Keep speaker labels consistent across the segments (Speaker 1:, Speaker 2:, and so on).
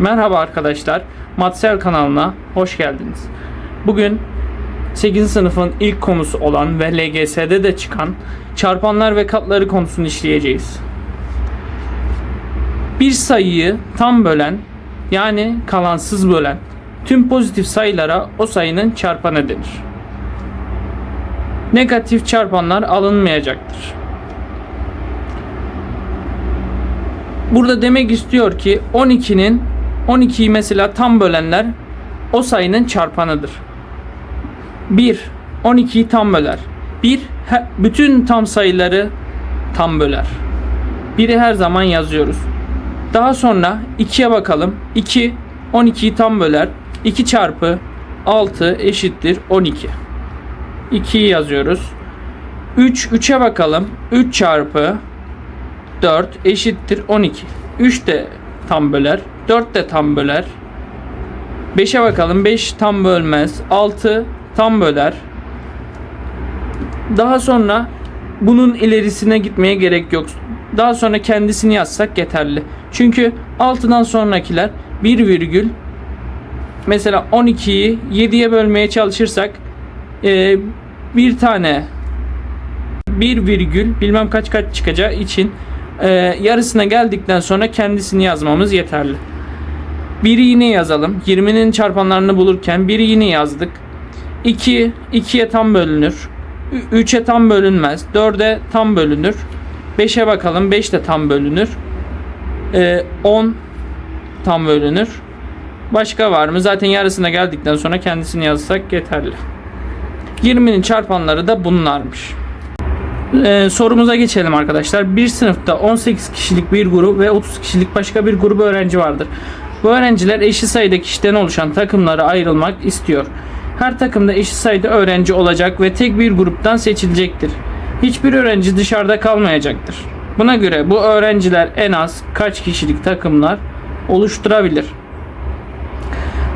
Speaker 1: Merhaba arkadaşlar, Matsel kanalına hoş geldiniz. Bugün 8. sınıfın ilk konusu olan ve LGS'de de çıkan çarpanlar ve katları konusunu işleyeceğiz. Bir sayıyı tam bölen yani kalansız bölen tüm pozitif sayılara o sayının çarpanı denir. Negatif çarpanlar alınmayacaktır. Burada demek istiyor ki 12'nin 12'yi mesela tam bölenler o sayının çarpanıdır. 1 12'yi tam böler. 1 he- bütün tam sayıları tam böler. 1'i her zaman yazıyoruz. Daha sonra 2'ye bakalım. 2 12'yi tam böler. 2 çarpı 6 eşittir 12. 2'yi yazıyoruz. 3 3'e bakalım. 3 çarpı 4 eşittir 12. 3 de tam böler. 4 de tam böler. 5'e bakalım. 5 tam bölmez. 6 tam böler. Daha sonra bunun ilerisine gitmeye gerek yok. Daha sonra kendisini yazsak yeterli. Çünkü 6'dan sonrakiler 1 virgül mesela 12'yi 7'ye bölmeye çalışırsak eee, bir tane 1 virgül bilmem kaç kaç çıkacağı için e, yarısına geldikten sonra kendisini yazmamız yeterli. 1'i yine yazalım. 20'nin çarpanlarını bulurken 1'i yine yazdık. 2 2'ye tam bölünür. 3'e tam bölünmez. 4'e tam bölünür. 5'e bakalım. 5 de tam bölünür. E, 10 tam bölünür. Başka var mı? Zaten yarısına geldikten sonra kendisini yazsak yeterli. 20'nin çarpanları da bunlarmış. Ee, sorumuza geçelim arkadaşlar. Bir sınıfta 18 kişilik bir grup ve 30 kişilik başka bir grup öğrenci vardır. Bu öğrenciler eşit sayıda kişiden oluşan takımlara ayrılmak istiyor. Her takımda eşit sayıda öğrenci olacak ve tek bir gruptan seçilecektir. Hiçbir öğrenci dışarıda kalmayacaktır. Buna göre bu öğrenciler en az kaç kişilik takımlar oluşturabilir?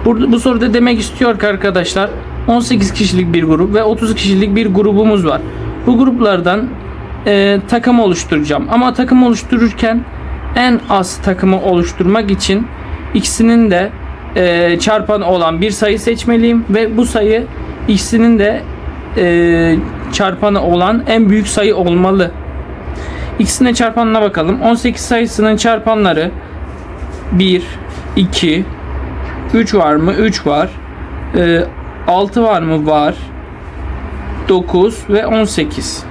Speaker 1: Burada, bu soruda demek istiyor ki arkadaşlar 18 kişilik bir grup ve 30 kişilik bir grubumuz var. Bu gruplardan e, takım oluşturacağım. Ama takım oluştururken en az takımı oluşturmak için ikisinin de e, çarpanı olan bir sayı seçmeliyim ve bu sayı ikisinin de e, çarpanı olan en büyük sayı olmalı. İkisinin çarpanına bakalım. 18 sayısının çarpanları 1, 2, 3 var mı? 3 var. E, 6 var mı? Var. 9 ve 18.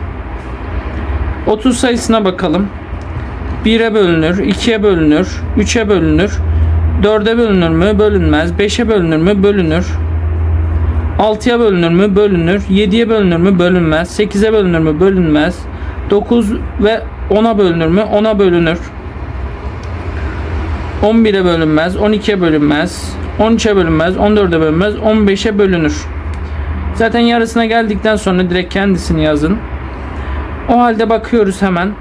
Speaker 1: 30 sayısına bakalım. 1'e bölünür, 2'ye bölünür, 3'e bölünür, 4'e bölünür mü? Bölünmez. 5'e bölünür mü? Bölünür. 6'ya bölünür mü? Bölünür. 7'ye bölünür mü? Bölünmez. 8'e bölünür mü? Bölünmez. 9 ve 10'a bölünür mü? 10'a bölünür. 11'e bölünmez, 12'ye bölünmez, 13'e bölünmez, 14'e bölünmez, 15'e bölünür. Zaten yarısına geldikten sonra direkt kendisini yazın. O halde bakıyoruz hemen.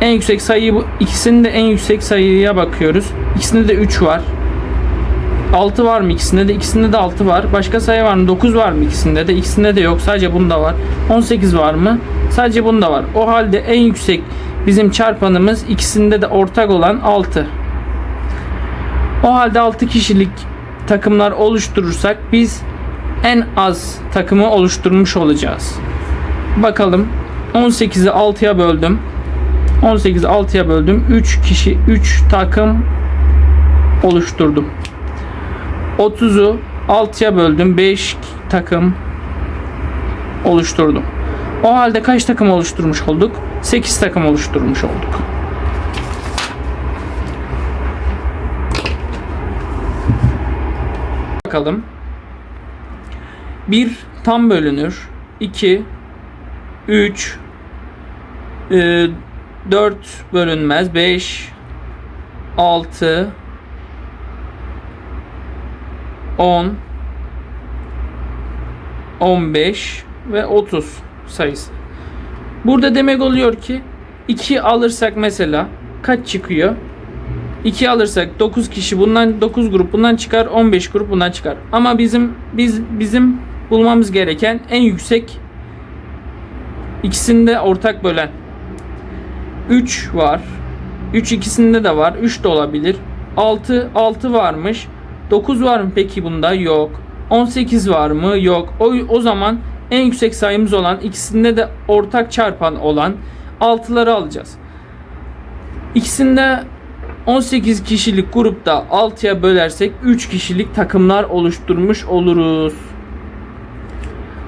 Speaker 1: En yüksek sayıyı bu ikisinin de en yüksek sayıya bakıyoruz. İkisinde de 3 var. 6 var mı ikisinde de? İkisinde de 6 var. Başka sayı var mı? 9 var mı ikisinde de? İkisinde de yok. Sadece bunda var. 18 var mı? Sadece bunda var. O halde en yüksek bizim çarpanımız ikisinde de ortak olan 6. O halde 6 kişilik takımlar oluşturursak biz en az takımı oluşturmuş olacağız. Bakalım 18'i 6'ya böldüm. 18'i 6'ya böldüm. 3 kişi 3 takım oluşturdum. 30'u 6'ya böldüm. 5 takım oluşturdum. O halde kaç takım oluşturmuş olduk? 8 takım oluşturmuş olduk. Bakalım. 1 tam bölünür. 2 3 4 bölünmez. 5 6 10 15 ve 30 sayısı. Burada demek oluyor ki 2 alırsak mesela kaç çıkıyor? 2 alırsak 9 kişi bundan 9 grup bundan çıkar 15 grup bundan çıkar. Ama bizim biz bizim bulmamız gereken en yüksek ikisini de ortak bölen 3 var. 3 ikisinde de var. 3 de olabilir. 6 6 varmış. 9 var mı peki bunda? Yok. 18 var mı? Yok. O, o zaman en yüksek sayımız olan ikisinde de ortak çarpan olan 6'ları alacağız. İkisinde 18 kişilik grupta 6'ya bölersek 3 kişilik takımlar oluşturmuş oluruz.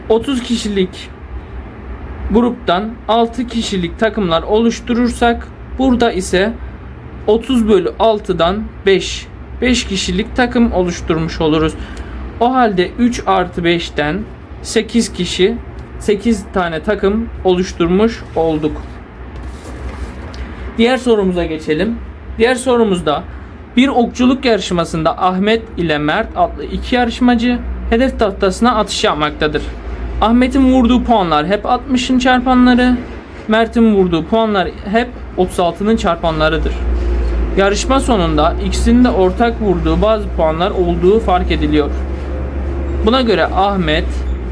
Speaker 1: 30 kişilik gruptan 6 kişilik takımlar oluşturursak burada ise 30 bölü 6'dan 5 5 kişilik takım oluşturmuş oluruz. O halde 3 artı 5'ten 8 kişi 8 tane takım oluşturmuş olduk. Diğer sorumuza geçelim. Diğer sorumuzda bir okçuluk yarışmasında Ahmet ile Mert adlı iki yarışmacı hedef tahtasına atış yapmaktadır. Ahmet'in vurduğu puanlar hep 60'ın çarpanları, Mert'in vurduğu puanlar hep 36'nın çarpanlarıdır. Yarışma sonunda ikisinin de ortak vurduğu bazı puanlar olduğu fark ediliyor. Buna göre Ahmet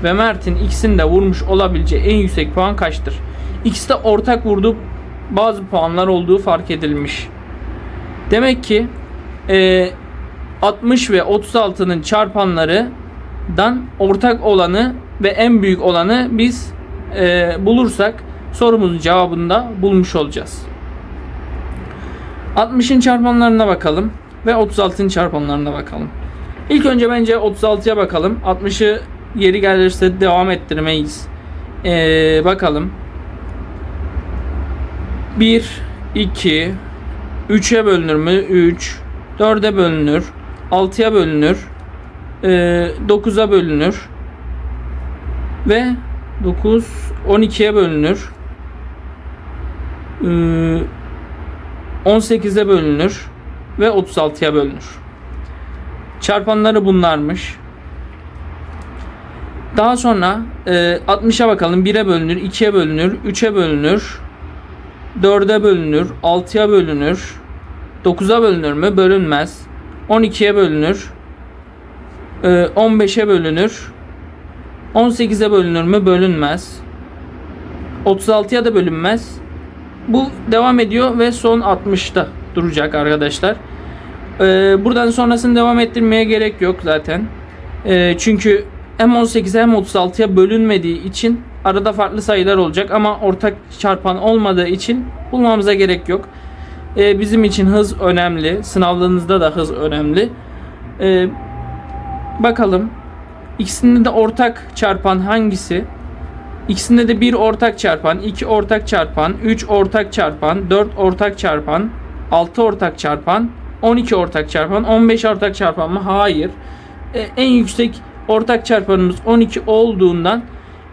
Speaker 1: ve Mert'in ikisinin de vurmuş olabileceği en yüksek puan kaçtır? İkisi de ortak vurduğu bazı puanlar olduğu fark edilmiş. Demek ki e, 60 ve 36'nın çarpanlarından ortak olanı ve en büyük olanı biz e, bulursak sorumuzun cevabını da bulmuş olacağız. 60'ın çarpanlarına bakalım ve 36'ın çarpanlarına bakalım. İlk önce bence 36'ya bakalım. 60'ı yeri gelirse devam ettirmeyiz. Ee, bakalım. 1, 2, 3'e bölünür mü? 3. 4'e bölünür. 6'ya bölünür. Ee, 9'a bölünür. Ve 9, 12'ye bölünür. Ee, 18'e bölünür. Ve 36'ya bölünür. Çarpanları bunlarmış. Daha sonra e, 60'a bakalım. 1'e bölünür, 2'ye bölünür, 3'e bölünür, 4'e bölünür, 6'ya bölünür, 9'a bölünür mü? Bölünmez. 12'ye bölünür, e, 15'e bölünür, 18'e bölünür mü? Bölünmez. 36'ya da bölünmez. Bu devam ediyor ve son 60'ta duracak arkadaşlar. Ee, buradan sonrasını devam ettirmeye gerek yok zaten. Ee, çünkü hem 18'e hem 36'ya bölünmediği için arada farklı sayılar olacak ama ortak çarpan olmadığı için bulmamıza gerek yok. Ee, bizim için hız önemli. Sınavlarınızda da hız önemli. Ee, bakalım. İkisinde de ortak çarpan hangisi? İkisinde de bir ortak çarpan, iki ortak çarpan, 3 ortak çarpan, 4 ortak çarpan, 6 ortak çarpan, 12 ortak çarpan, 15 ortak çarpan mı? Hayır. E, en yüksek ortak çarpanımız 12 olduğundan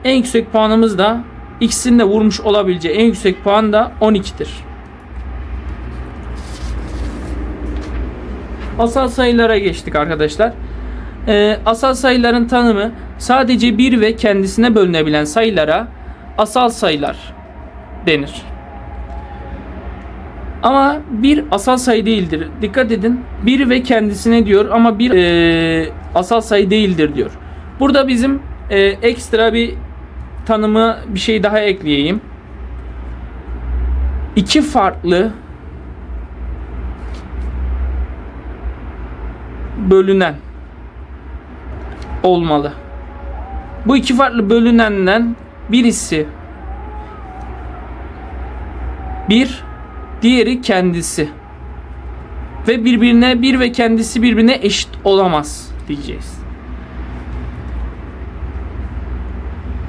Speaker 1: en yüksek puanımız da ikisinin de vurmuş olabileceği en yüksek puan da 12'tir. Asal sayılara geçtik arkadaşlar. Ee, asal sayıların tanımı sadece bir ve kendisine bölünebilen sayılara asal sayılar denir. Ama bir asal sayı değildir. Dikkat edin. Bir ve kendisine diyor ama bir e, asal sayı değildir diyor. Burada bizim e, ekstra bir tanımı bir şey daha ekleyeyim. İki farklı bölünen olmalı. Bu iki farklı bölünenden birisi bir diğeri kendisi ve birbirine bir ve kendisi birbirine eşit olamaz diyeceğiz.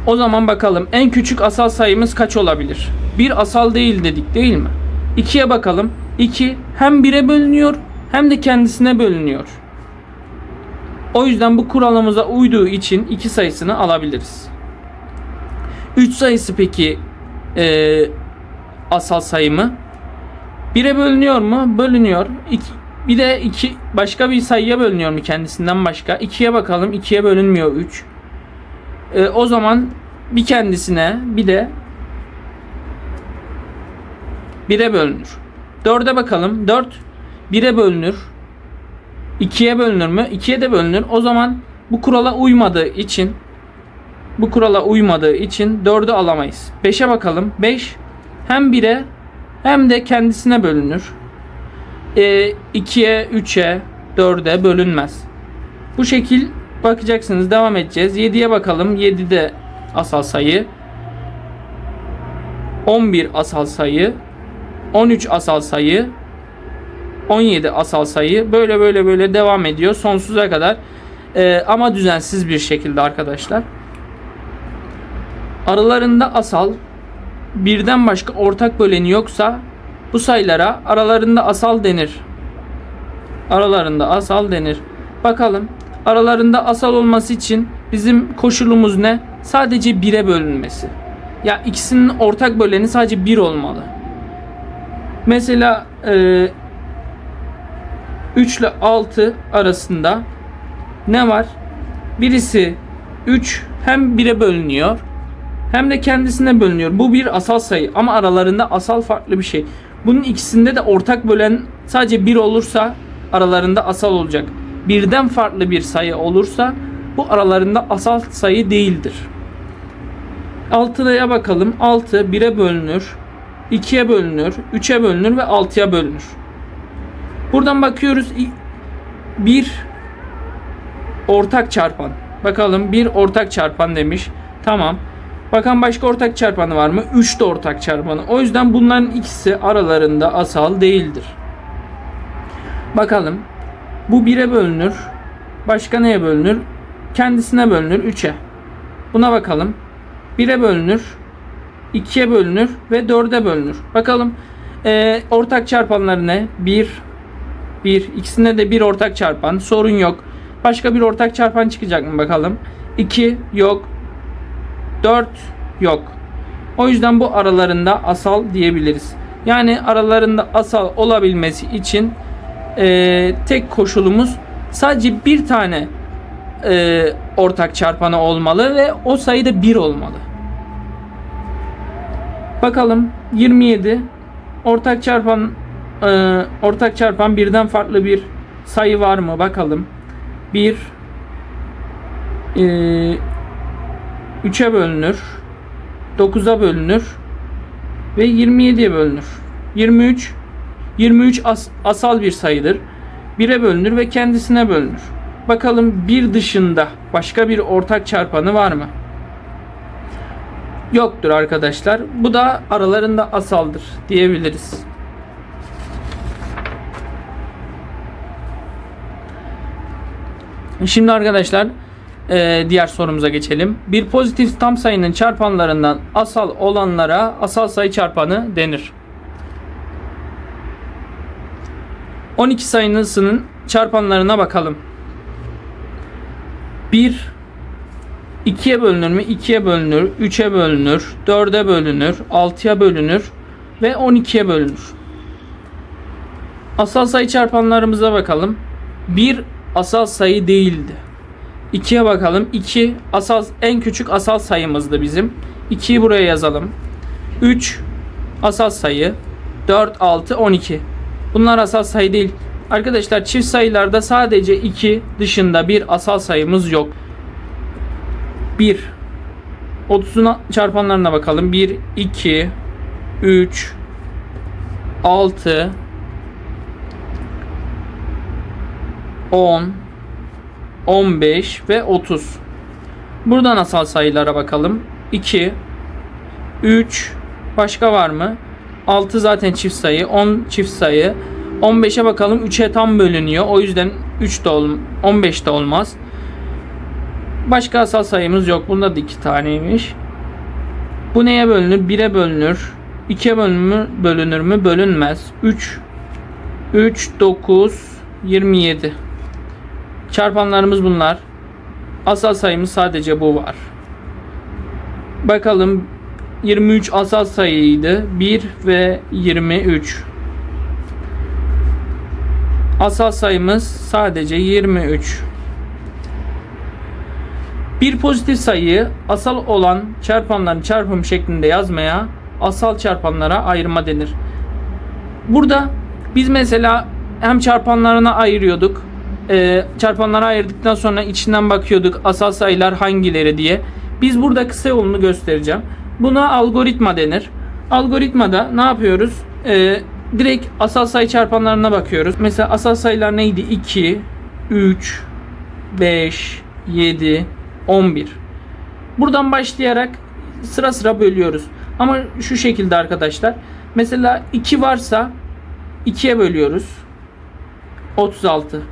Speaker 1: O zaman bakalım en küçük asal sayımız kaç olabilir? Bir asal değil dedik değil mi? 2'ye bakalım. 2 hem 1'e bölünüyor hem de kendisine bölünüyor. O yüzden bu kuralımıza uyduğu için 2 sayısını alabiliriz. 3 sayısı peki e, asal sayı mı? 1'e bölünüyor mu? Bölünüyor. İki, bir de iki başka bir sayıya bölünüyor mu kendisinden başka? 2'ye bakalım. 2'ye bölünmüyor 3. E, o zaman bir kendisine bir de 1'e bölünür. 4'e bakalım. 4 1'e bölünür. 2'ye bölünür mü? 2'ye de bölünür. O zaman bu kurala uymadığı için bu kurala uymadığı için 4'ü alamayız. 5'e bakalım. 5 hem 1'e hem de kendisine bölünür. e, 2'ye, 3'e, 4'e bölünmez. Bu şekil bakacaksınız. Devam edeceğiz. 7'ye bakalım. 7 de asal sayı. 11 asal sayı. 13 asal sayı. 17 asal sayı. Böyle böyle böyle devam ediyor. Sonsuza kadar. Ee, ama düzensiz bir şekilde arkadaşlar. Aralarında asal birden başka ortak böleni yoksa bu sayılara aralarında asal denir. Aralarında asal denir. Bakalım aralarında asal olması için bizim koşulumuz ne? Sadece 1'e bölünmesi. Ya ikisinin ortak böleni sadece 1 olmalı. Mesela e, 3 ile 6 arasında ne var? Birisi 3 hem 1'e bölünüyor hem de kendisine bölünüyor. Bu bir asal sayı ama aralarında asal farklı bir şey. Bunun ikisinde de ortak bölen sadece 1 olursa aralarında asal olacak. Birden farklı bir sayı olursa bu aralarında asal sayı değildir. 6'ya bakalım. 6 1'e bölünür, 2'ye bölünür, 3'e bölünür ve 6'ya bölünür. Buradan bakıyoruz. 1 ortak çarpan. Bakalım bir ortak çarpan demiş. Tamam. Bakan başka ortak çarpanı var mı? 3 de ortak çarpanı. O yüzden bunların ikisi aralarında asal değildir. Bakalım. Bu 1'e bölünür. Başka neye bölünür? Kendisine bölünür 3'e. Buna bakalım. 1'e bölünür. 2'ye bölünür ve 4'e bölünür. Bakalım ee, ortak çarpanları ne? 1 1 ikisinde de bir ortak çarpan. Sorun yok. Başka bir ortak çarpan çıkacak mı bakalım? 2 yok. 4 yok. O yüzden bu aralarında asal diyebiliriz. Yani aralarında asal olabilmesi için e, tek koşulumuz sadece bir tane e, ortak çarpanı olmalı ve o sayıda 1 olmalı. Bakalım 27 ortak çarpan e, ortak çarpan birden farklı bir sayı var mı bakalım. 1 e, 3'e bölünür. 9'a bölünür ve 27'ye bölünür. 23 23 as, asal bir sayıdır. 1'e bölünür ve kendisine bölünür. Bakalım bir dışında başka bir ortak çarpanı var mı? Yoktur arkadaşlar. Bu da aralarında asaldır diyebiliriz. Şimdi arkadaşlar e, diğer sorumuza geçelim. Bir pozitif tam sayının çarpanlarından asal olanlara asal sayı çarpanı denir. 12 sayısının çarpanlarına bakalım. 1 2'ye bölünür mü? 2'ye bölünür, 3'e bölünür, 4'e bölünür, 6'ya bölünür ve 12'ye bölünür. Asal sayı çarpanlarımıza bakalım. 1 asal sayı değildi. 2'ye bakalım. 2 asal en küçük asal sayımızdı bizim. 2'yi buraya yazalım. 3 asal sayı. 4 6 12. Bunlar asal sayı değil. Arkadaşlar çift sayılarda sadece 2 dışında bir asal sayımız yok. 1 30'un çarpanlarına bakalım. 1 2 3 6 10 15 ve 30. Buradan asal sayılara bakalım. 2 3 başka var mı? 6 zaten çift sayı, 10 çift sayı. 15'e bakalım 3'e tam bölünüyor. O yüzden 3 de ol 15 de olmaz. Başka asal sayımız yok. Bunda da 2 taneymiş. Bu neye bölünür? 1'e bölünür. 2'ye bölünür mü? Bölünür mü? Bölünmez. 3 3 9 27 Çarpanlarımız bunlar. Asal sayımız sadece bu var. Bakalım 23 asal sayıydı. 1 ve 23. Asal sayımız sadece 23. Bir pozitif sayıyı asal olan çarpanların çarpımı şeklinde yazmaya asal çarpanlara ayırma denir. Burada biz mesela hem çarpanlarına ayırıyorduk e, çarpanlara ayırdıktan sonra içinden bakıyorduk asal sayılar hangileri diye. Biz burada kısa yolunu göstereceğim. Buna algoritma denir. Algoritmada ne yapıyoruz? E, direkt asal sayı çarpanlarına bakıyoruz. Mesela asal sayılar neydi? 2, 3, 5, 7, 11. Buradan başlayarak sıra sıra bölüyoruz. Ama şu şekilde arkadaşlar. Mesela 2 varsa 2'ye bölüyoruz. 36.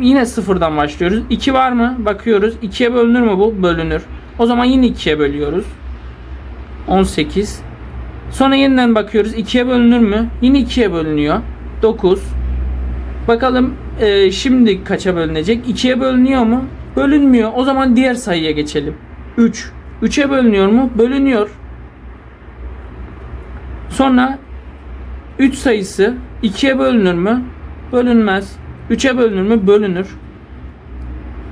Speaker 1: Yine sıfırdan başlıyoruz. 2 var mı? Bakıyoruz. 2'ye bölünür mü bu? Bölünür. O zaman yine 2'ye bölüyoruz. 18. Sonra yeniden bakıyoruz. 2'ye bölünür mü? Yine 2'ye bölünüyor. 9. Bakalım e, şimdi kaça bölünecek? 2'ye bölünüyor mu? Bölünmüyor. O zaman diğer sayıya geçelim. 3. 3'e bölünüyor mu? Bölünüyor. Sonra 3 sayısı 2'ye bölünür mü? Bölünmez. 3'e bölünür mü? Bölünür.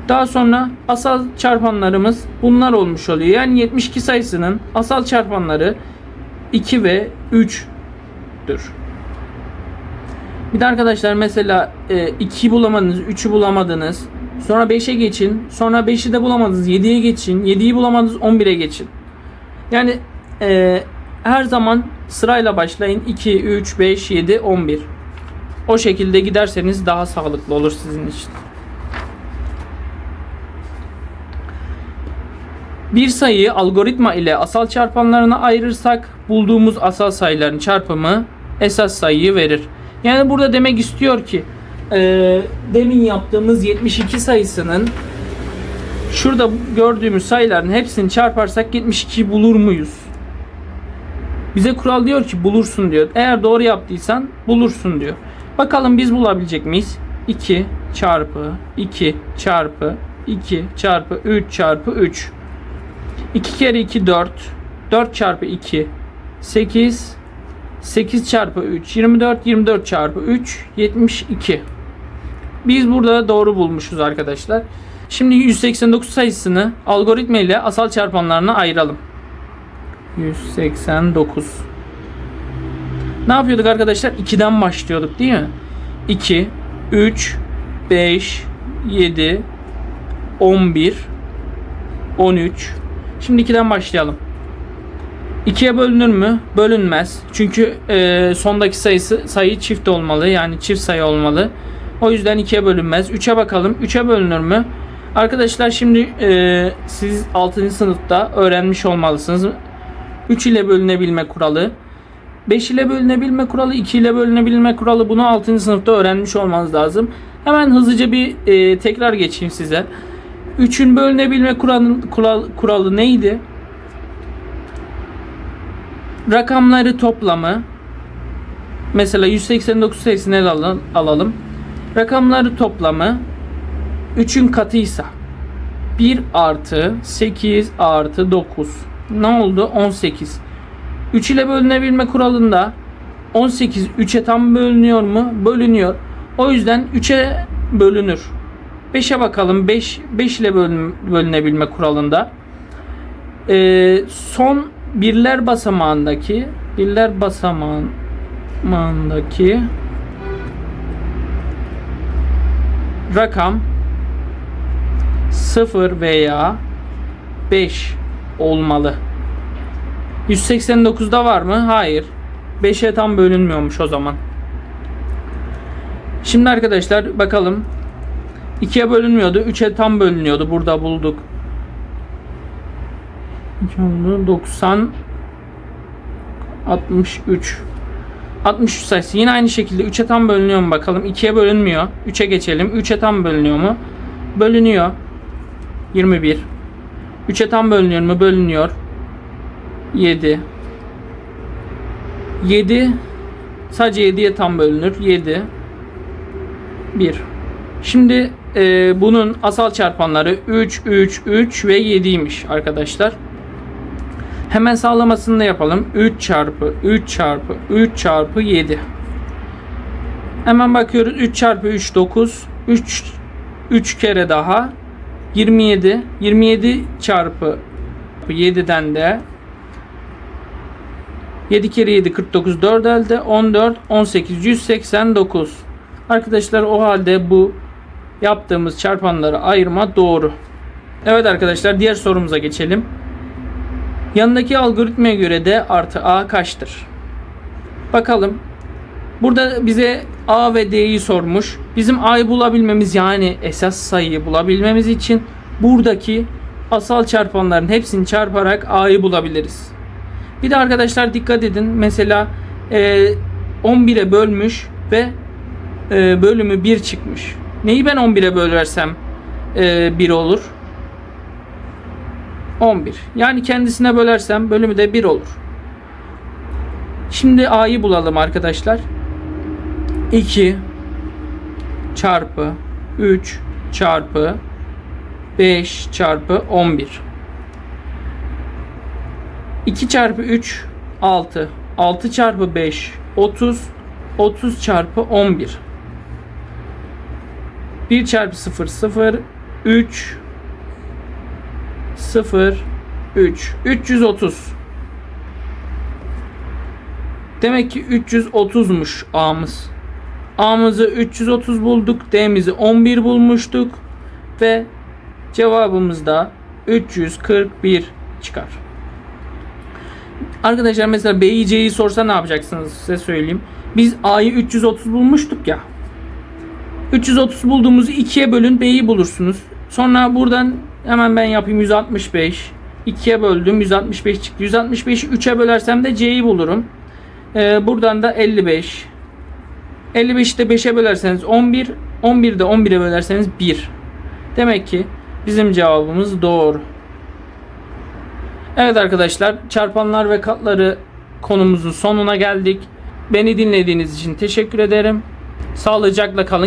Speaker 1: Daha sonra asal çarpanlarımız bunlar olmuş oluyor. Yani 72 sayısının asal çarpanları 2 ve 3'tür. Bir de arkadaşlar mesela 2'yi bulamadınız, 3'ü bulamadınız. Sonra 5'e geçin. Sonra 5'i de bulamadınız, 7'ye geçin. 7'yi bulamadınız, 11'e geçin. Yani e, her zaman sırayla başlayın. 2, 3, 5, 7, 11. O şekilde giderseniz daha sağlıklı olur sizin için. Bir sayıyı algoritma ile asal çarpanlarına ayırırsak bulduğumuz asal sayıların çarpımı esas sayıyı verir. Yani burada demek istiyor ki e, demin yaptığımız 72 sayısının şurada gördüğümüz sayıların hepsini çarparsak 72 bulur muyuz? Bize kural diyor ki bulursun diyor. Eğer doğru yaptıysan bulursun diyor. Bakalım biz bulabilecek miyiz? 2 çarpı 2 çarpı 2 çarpı 3 çarpı 3. 2 kere 2 4. 4 çarpı 2 8. 8 çarpı 3 24. 24 çarpı 3 72. Biz burada doğru bulmuşuz arkadaşlar. Şimdi 189 sayısını algoritma ile asal çarpanlarına ayıralım. 189. Ne yapıyorduk arkadaşlar? 2'den başlıyorduk değil mi? 2, 3, 5, 7, 11, 13. Şimdi 2'den başlayalım. 2'ye bölünür mü? Bölünmez. Çünkü e, sondaki sayısı sayı çift olmalı. Yani çift sayı olmalı. O yüzden 2'ye bölünmez. 3'e bakalım. 3'e bölünür mü? Arkadaşlar şimdi e, siz 6. sınıfta öğrenmiş olmalısınız. 3 ile bölünebilme kuralı. 5 ile bölünebilme kuralı, 2 ile bölünebilme kuralı bunu 6. sınıfta öğrenmiş olmanız lazım. Hemen hızlıca bir e, tekrar geçeyim size. 3'ün bölünebilme kuralı, kural, kuralı neydi? Rakamları toplamı mesela 189 sayısını ele alalım. Rakamları toplamı 3'ün katıysa 1 artı 8 artı 9 ne oldu? 18. 3 ile bölünebilme kuralında 18 3'e tam bölünüyor mu? Bölünüyor. O yüzden 3'e bölünür. 5'e bakalım. 5 5 ile bölün, bölünebilme kuralında Ee, son birler basamağındaki birler basamağındaki rakam 0 veya 5 olmalı. 189'da var mı? Hayır. 5'e tam bölünmüyormuş o zaman. Şimdi arkadaşlar bakalım. 2'ye bölünmüyordu. 3'e tam bölünüyordu. Burada bulduk. 2 oldu. 90 63 63 sayısı. Yine aynı şekilde 3'e tam bölünüyor mu bakalım. 2'ye bölünmüyor. 3'e geçelim. 3'e tam bölünüyor mu? Bölünüyor. 21 3'e tam bölünüyor mu? Bölünüyor. 7 7 sadece 7'ye tam bölünür. 7 1 Şimdi e, bunun asal çarpanları 3, 3, 3 ve 7'ymiş arkadaşlar. Hemen sağlamasını da yapalım. 3 çarpı 3 çarpı 3 çarpı 7. Hemen bakıyoruz. 3 çarpı 3 9. 3 3 kere daha 27. 27 çarpı 7'den de 7 kere 7 49 4 elde 14 18 189. Arkadaşlar o halde bu yaptığımız çarpanları ayırma doğru. Evet arkadaşlar diğer sorumuza geçelim. Yanındaki algoritmaya göre D artı A kaçtır? Bakalım. Burada bize A ve D'yi sormuş. Bizim A'yı bulabilmemiz yani esas sayıyı bulabilmemiz için buradaki asal çarpanların hepsini çarparak A'yı bulabiliriz. Bir de arkadaşlar dikkat edin. Mesela e, 11'e bölmüş ve e, bölümü 1 çıkmış. Neyi ben 11'e bölersem e, 1 olur? 11. Yani kendisine bölersem bölümü de 1 olur. Şimdi A'yı bulalım arkadaşlar. 2 çarpı 3 çarpı 5 çarpı 11. 2 çarpı 3 6. 6 çarpı 5 30. 30 çarpı 11. 1 çarpı 0 0 3 0 3 330. Demek ki 330'muş A'mız. A'mızı 330 bulduk. D'mizi 11 bulmuştuk. Ve cevabımız da 341 çıkar. Arkadaşlar mesela B'yi C'yi sorsa ne yapacaksınız size söyleyeyim. Biz A'yı 330 bulmuştuk ya. 330 bulduğumuzu 2'ye bölün B'yi bulursunuz. Sonra buradan hemen ben yapayım 165. 2'ye böldüm 165 çıktı. 165'i 3'e bölersem de C'yi bulurum. Ee, buradan da 55. 55'i de 5'e bölerseniz 11. 11'de 11'e bölerseniz 1. Demek ki bizim cevabımız doğru. Evet arkadaşlar çarpanlar ve katları konumuzun sonuna geldik. Beni dinlediğiniz için teşekkür ederim. Sağlıcakla kalın.